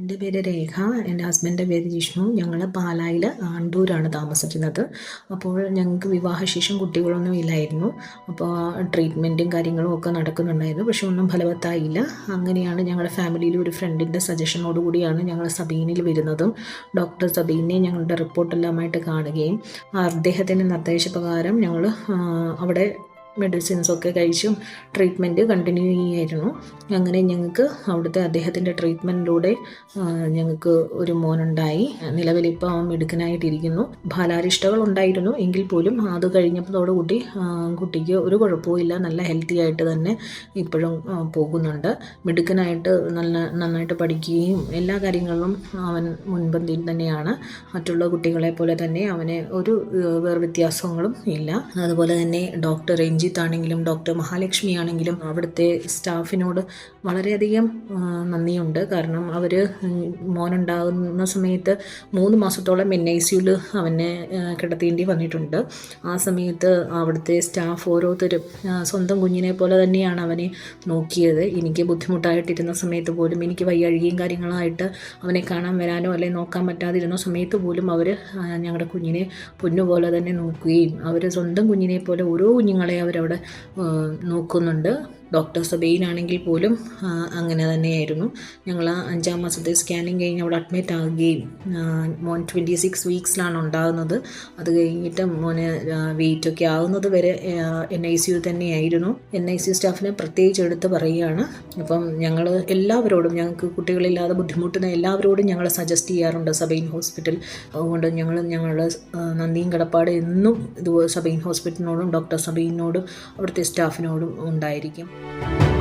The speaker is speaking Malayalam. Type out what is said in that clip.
എന്റെ പേര് രേഖ എന്റെ ഹസ്ബൻഡിന്റെ പേര് ജിഷ്ണു. ഞങ്ങൾ പാലായിൽ ആണ്ടൂരാണ് താമസിക്കുന്നത്. അപ്പോൾ ഞങ്ങൾക്ക് വിവാഹശേഷം കുട്ടികളൊന്നും ഇല്ലായിരുന്നു. അപ്പോൾ ട്രീറ്റ്മെന്റും കാര്യങ്ങളും ഒക്കെ നടക്കുന്നുണ്ടായിരുന്നു. പക്ഷെ ഒന്നും ഫലവത്തായില്ല. അങ്ങനെയാണ് ഞങ്ങളുടെ ഫാമിലിയിൽ ഒരു ഫ്രണ്ടിന്റെ സജഷനോടുകൂടിയാണ് ഞങ്ങൾ സബീനിൽ വരുന്നതും. ഡോക്ടർ സബീനെ ഞങ്ങളുടെ റിപ്പോർട്ടെല്ലാമായിട്ട് കാണുകയും അദ്ദേഹത്തിന്റെ നിർദ്ദേശപ്രകാരം ഞങ്ങൾ അവിടെ മെഡിസിൻസ് ഒക്കെ കഴിച്ചും ട്രീറ്റ്മെന്റ് കണ്ടിന്യൂ ചെയ്യായിരുന്നു അങ്ങനെ ഞങ്ങൾക്ക് അവിടുത്തെ അദ്ദേഹത്തിന്റെ ട്രീറ്റ്മെന്റിലൂടെ ഞങ്ങൾക്ക് ഒരു മോനുണ്ടായി. നിലവിലിപ്പോൾ അവൻ മിടുക്കനായിട്ടിരിക്കുന്നു. ബാലാരിഷ്ടകൾ ഉണ്ടായിരുന്നു എങ്കിൽ പോലും അത് കഴിഞ്ഞപ്പോഴോടുകൂടി കുട്ടിക്ക് ഒരു കുഴപ്പവുമില്ല നല്ല ഹെൽത്തി ആയിട്ട് തന്നെ ഇപ്പോഴും പോകുന്നുണ്ട്. മിടുക്കനായിട്ട് നല്ല നന്നായിട്ട് പഠിക്കുകയും എല്ലാ കാര്യങ്ങളിലും അവൻ മുൻപന്തിയിൽ തന്നെയാണ്. മറ്റുള്ള കുട്ടികളെ പോലെ തന്നെ അവനെ ഒരു വേർവ്യത്യാസങ്ങളും ഇല്ല. അതുപോലെ തന്നെ ഡോക്ടർ രഞ്ജിത്ത് ആണെങ്കിലും ഡോക്ടർ മഹാലക്ഷ്മി ആണെങ്കിലും അവിടുത്തെ സ്റ്റാഫിനോട് വളരെയധികം നന്ദിയുണ്ട്. കാരണം അവർ മോനുണ്ടാകുന്ന സമയത്ത് മൂന്ന് മാസത്തോളം എൻ ഐ സിയുൽ അവനെ കിടത്തേണ്ടി വന്നിട്ടുണ്ട്. ആ സമയത്ത് അവിടുത്തെ സ്റ്റാഫ് ഓരോരുത്തരും സ്വന്തം കുഞ്ഞിനെ പോലെ തന്നെയാണ് അവനെ നോക്കിയത്. എനിക്ക് ബുദ്ധിമുട്ടായിട്ടിരുന്ന സമയത്ത് പോലും എനിക്ക് വയ്യഴുകിയും കാര്യങ്ങളായിട്ട് അവനെ കാണാൻ വരാനോ അല്ലെങ്കിൽ നോക്കാൻ പറ്റാതിരുന്ന സമയത്ത് പോലും അവർ ഞങ്ങളുടെ കുഞ്ഞിനെ പൊന്നുപോലെ തന്നെ നോക്കുകയും അവർ സ്വന്തം കുഞ്ഞിനെ പോലെ ഓരോ കുഞ്ഞുങ്ങളെ അവരവിടെ നോക്കുന്നുണ്ട്. ഡോക്ടർ സബൈനാണെങ്കിൽ പോലും അങ്ങനെ തന്നെയായിരുന്നു. ഞങ്ങൾ ആ അഞ്ചാം മാസത്തെ സ്കാനിങ് കഴിഞ്ഞ് അവിടെ അഡ്മിറ്റ് ആകുകയും മോൻ ട്വന്റി സിക്സ് വീക്സിലാണ് ഉണ്ടാകുന്നത് അത് കഴിഞ്ഞിട്ട് മോന് വെയിറ്റ് ഒക്കെ ആകുന്നത് വരെ എൻ ഐ സി യു തന്നെയായിരുന്നു. എൻ ഐ സി സ്റ്റാഫിനെ പ്രത്യേകിച്ച് എടുത്ത് പറയുകയാണ്. അപ്പം ഞങ്ങൾ എല്ലാവരോടും ഞങ്ങൾക്ക് കുട്ടികളില്ലാതെ ബുദ്ധിമുട്ടുന്ന എല്ലാവരോടും ഞങ്ങൾ സജസ്റ്റ് ചെയ്യാറുണ്ട് സബൈൻ ഹോസ്പിറ്റൽ അതുകൊണ്ട് ഞങ്ങൾ ഞങ്ങളുടെ നന്ദിയും കടപ്പാട് എന്നും ഇത് സബൈൻ ഹോസ്പിറ്റലിനോടും ഡോക്ടർ സബൈനോടും അവിടുത്തെ സ്റ്റാഫിനോടും ഉണ്ടായിരിക്കും. you